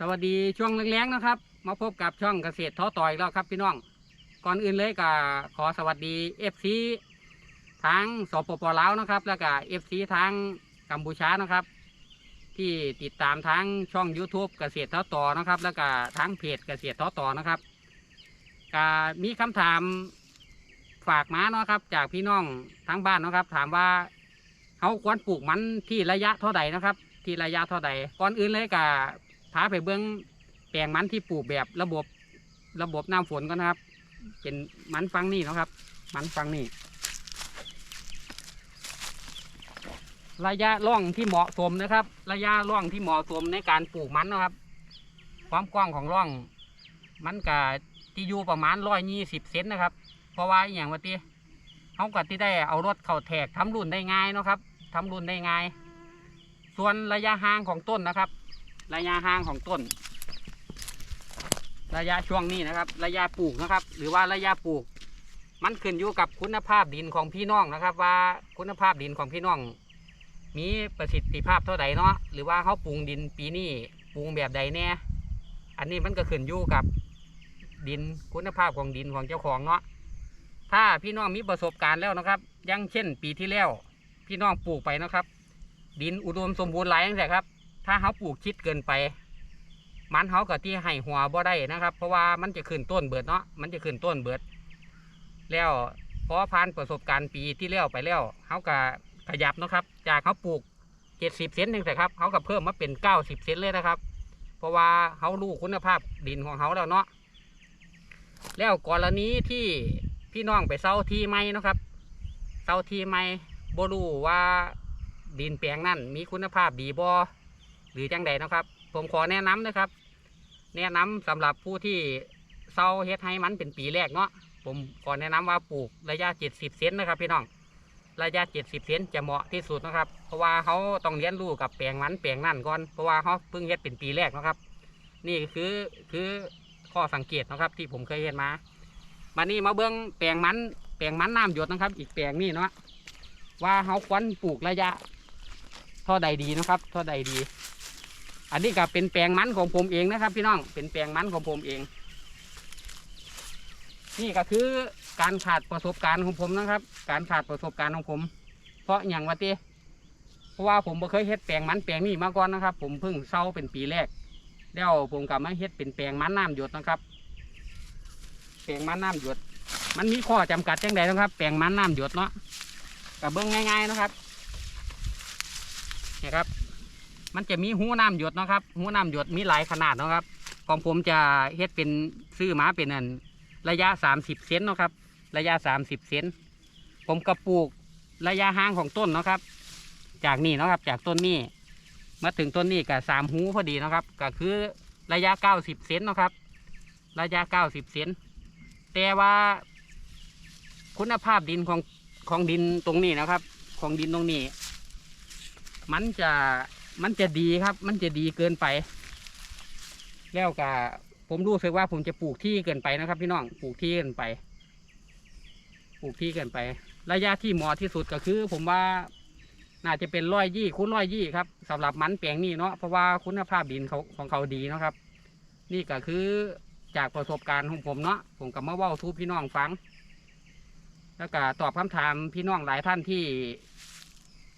สวัสดีช่วงแรงๆนะครับ มาพบกับช่องเกษตรท้อต่อยแล้วครับพี่น้อง ก่อนอื่นเลยก็ขอสวัสดีเอฟซีทางสปปลาวนะครับ แล้วก็เอฟซีทางกัมพูชานะครับ ที่ติดตามทางช่อง YouTube เกษตรท้อต่อนะครับ แล้วก็ทางเพจเกษตรท้อต่อนะครับก็มีคำถามฝากมาเนาะครับ จากพี่น้องทางบ้านนะครับ ถามว่าเขาควรปลูกมันที่ระยะเท่าใดนะครับ ที่ระยะเท่าใดก่อนอื่นเลยก็ พาไปเบื้องแปลงมันที่ปลูกแบบระบบระบบน้ำฝนกันะครับ เป็นมันฟังนี่นะครับ มันฟังนี่ระยะร่องที่เหมาะสมนะครับ ระยะร่องที่เหมาะสมในการปลูกมันนะครับ ความกว้างของร่อง มันก็ที่อยู่ประมาณร้อยยี่สิบเซนนะครับ เพราะว่าอย่างว่าที่เขาก็ที่ได้เอารถเข่าแทกทำรุ่นได้ง่ายนะครับทำรุ่นได้ง่าย ส่วนระยะห่างของต้นนะครับ ระยะห่างของต้น ระยะช่วงนี้นะครับ ระยะปลูกนะครับ หรือว่าระยะปลูก มันขึ้นอยู่กับคุณภาพดินของพี่น้องนะครับ ว่าคุณภาพดินของพี่น้อง มีประสิทธิภาพเท่าใดเนาะหรือว่าเขาปรุงดินปีนี้ปรุงแบบใดแน่อันนี้มันก็ขึ้นอยู่กับดินคุณภาพของดินของเจ้าของเนาะถ้าพี่น้องมีประสบการณ์แล้วนะครับยังเช่นปีที่แล้ว พี่น้องปลูกไปนะครับ ดินอุดมสมบูรณ์หลายอย่างแต่ครับ ถ้าเขาปลูกชิดเกินไป มันเขาก็ที่ให้หัวบ่ได้นะครับ เพราะว่ามันจะขึ้นต้นเบิดเนาะมันจะขึ้นต้นเบิด แล้วพอผ่านประสบการณ์ปีที่แล้วไปแล้วเขาก็ขยับนะครับ จากเขาปลูกเจ็ดสิบเซนหนึ่งแต่ครับเขาก็เพิ่มมาเป็นเก้าสิบเซนเลยนะครับ เพราะว่าเขารู้คุณภาพดินของเขาแล้วเนาะแล้วกรณีที่พี่น้องไปเซาที่ไม้นะครับเซาที่ไม้บ่รู้ว่าดินแปลงนั่นมีคุณภาพดีบ่ หรือจังใดนะครับ ผมขอแนะนำนะครับ แนะนำสำหรับผู้ที่เซาเฮ็ดให้มันเป็นปีแรกเนาะผมขอแนะนำว่าปลูกระยะ 70 เซนนะครับพี่น้องระยะ 70 เซนจะเหมาะที่สุดนะครับ เพราะว่าเขาต้องเรียนรู้กับแปลงมันแปลงนั่นก่อน เพราะว่าเขาเพิ่งเฮ็ดเป็นปีแรกนะครับ นี่คือคือข้อสังเกตนะครับ ที่ผมเคยเห็นมา มานี่มาเบื้องแปลงมันแปลงมันน้ำหยดนะครับ อีกแปลงนี่เนาะว่าเขาควรปลูกระยะเท่าใดดีนะครับเท่าใดดี อันนี้ก็เป็นแปลงมันของผมเองนะครับ พี่น้องเป็นแปลงมันของผมเอง นี่ก็คือการขาดประสบการณ์ของผมนะครับ การขาดประสบการณ์ของผม เพราะอย่างว่าเต้เพราะว่าผมบ่เคยเฮ็ดแปลงมันแปลงนี้มาก่อนนะครับ ผมเพิ่งเศร้าเป็นปีแรกแล้วผมกลับมาเฮ็ดเป็นแปลงมันน้ำหยดนะครับ แปลงมันน้ำหยด มันมีข้อจำกัดจังใดนะครับ แปลงมันน้ำหยดเนาะกับเบื้องง่าย ๆนะครับนี่ครับ มันจะมีหูน้ำหยดนะครับหูน้ำหยดมีหลายขนาดนะครับ ของผมจะเฮ็ดเป็นซื้อมาเป็นอันระยะ 30 เซนนะครับ ระยะ 30 เซนผมกระปลูกระยะห่างของต้นนะครับ จากนี่นะครับจากต้นนี้มาถึงต้นนี้กับสามหูพอดีนะครับ ก็คือระยะ 90 เซนนะครับ ระยะ 90 เซนแต่ว่าคุณภาพดินของของดินตรงนี้นะครับ ของดินตรงนี้ มันจะ มันจะดีครับ มันจะดีเกินไป แล้วก็ผมรู้สึกว่าผมจะปลูกที่เกินไปนะครับ พี่น้องปลูกที่เกินไป ปลูกที่เกินไป ระยะที่เหมาะที่สุดก็คือ ผมว่าน่าจะเป็นร้อยยี่คูณร้อยยี่ครับสำหรับมันแปลงนี้เนาะเพราะว่าคุณภาพดินเขาของเขาดีนะครับ นี่ก็คือจากประสบการณ์ของผมเนาะผมกับมาเว้าทูพี่น้องฟัง แล้วก็ตอบคำถามพี่น้องหลายท่านที่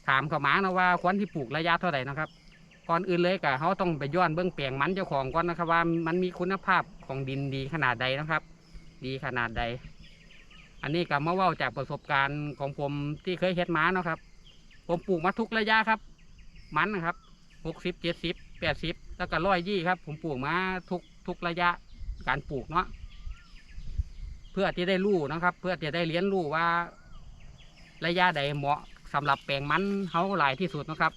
ถามเขามานะว่าควรที่ปลูกระยะเท่าไหร่นะครับ ก่อนอื่นเลยก็เขาต้องไปย้อนเบื้องแปลงมันเจ้าของก่อนนะครับว่ามันมีคุณภาพของดินดีขนาดใดนะครับ ดีขนาดใด อันนี้ก็มาว่าจากประสบการณ์ของผมที่เคยเฮ็ดมาเนาะครับ ผมปลูกมาทุกระยะครับ มันนะครับหกสิบเจ็ดสิบแปดสิบแล้วก็ร้อยยี่ครับ ผมปลูกมาทุกทุกระยะการปลูกเนาะเพื่อที่ได้รู้นะครับ เพื่อที่ได้เรียนรู้ว่าระยะใดเหมาะ สำหรับแปลงมันเขาหลายที่สุดนะครับ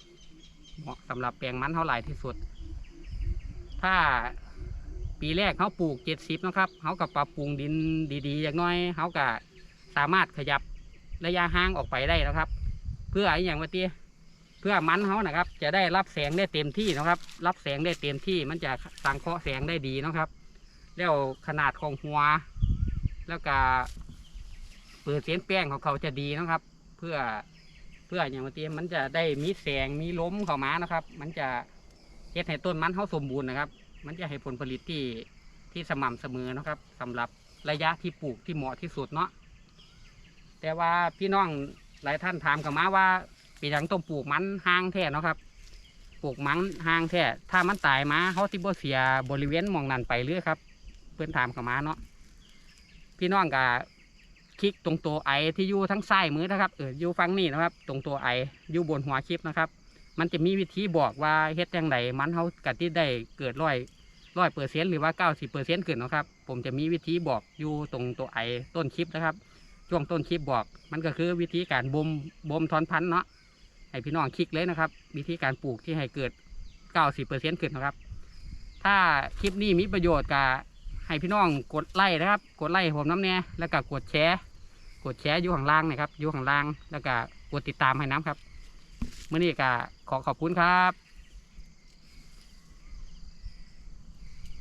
เหมาะสำหรับแปลงมันเขาหลายที่สุด ถ้าปีแรกเขาปลูกเจ็ดสิบนะครับเขากับปรับปรุงดินดีๆอย่างน้อยเขาก็สามารถขยับระยะห่างออกไปได้นะครับ เพื่ออะไรอย่างว่าตีเพื่อมันเขานะครับ จะได้รับแสงได้เต็มที่นะครับ รับแสงได้เต็มที่มันจะสังเคราะห์แสงได้ดีนะครับ แล้วขนาดของหัว แล้วก็เปิดเสียงแป้งของเขาจะดีนะครับ เพื่อ พื่ออย่างว่าตีมันจะได้มีแสงมีล้มเข้ามานะครับ มันจะเฮ็ดให้ต้นมันเขาสมบูรณ์นะครับ มันจะให้ผลผลิตที่ที่สม่ำเสมอนะครับสำหรับระยะที่ปลูกที่เหมาะที่สุดเนาะแต่ว่าพี่น้องหลายท่านถามกับมาว่าปีหลังต้องปลูกมันห่างแท้นะครับ ปลูกมันห่างแท้ถ้ามันตายมาเขาที่บ่เสียบริเวณมองนั้นไปเรื่อยครับ เพื่อนถามกับมาเนาะพี่น้องก็ คลิกตรงตัวไอที่อยู่ทั้งซ้ายมือนะครับเอออยู่ฝั่งนี้นะครับ ตรงตัวไออยู่บนหัวคลิปนะครับ มันจะมีวิธีบอกว่าเฮ็ดยังไงมันเขากัที่ได้เกิดร้อยร้อยเปอร์เซ็นหรือว่าเก้าสิบเปอร์เซ็นต์ขึ้นนะครับ ผมจะมีวิธีบอกอยู่ตรงตัวไอต้นคลิปนะครับ ช่วงต้นคลิปบอก มันก็คือวิธีการบ่มบ่มทอนพันธุ์เนาะให้พี่น้องคลิกเลยนะครับ วิธีการปลูกที่ให้เกิดเก้าสิบเปอร์เซ็นต์ขึ้นนะครับ ถ้าคลิปนี้มีประโยชน์กับให้พี่น้องกดไลค์นะครับ กดไลค์ผมน้ำเนี่ยแล้วก็กดแชร์ กดแชร์อยู่ข้างล่างนะครับอยู่ข้างล่างแล้วก็กดติดตามให้น้ำครับเมื่อนี้ก็ขอขอบคุณครับ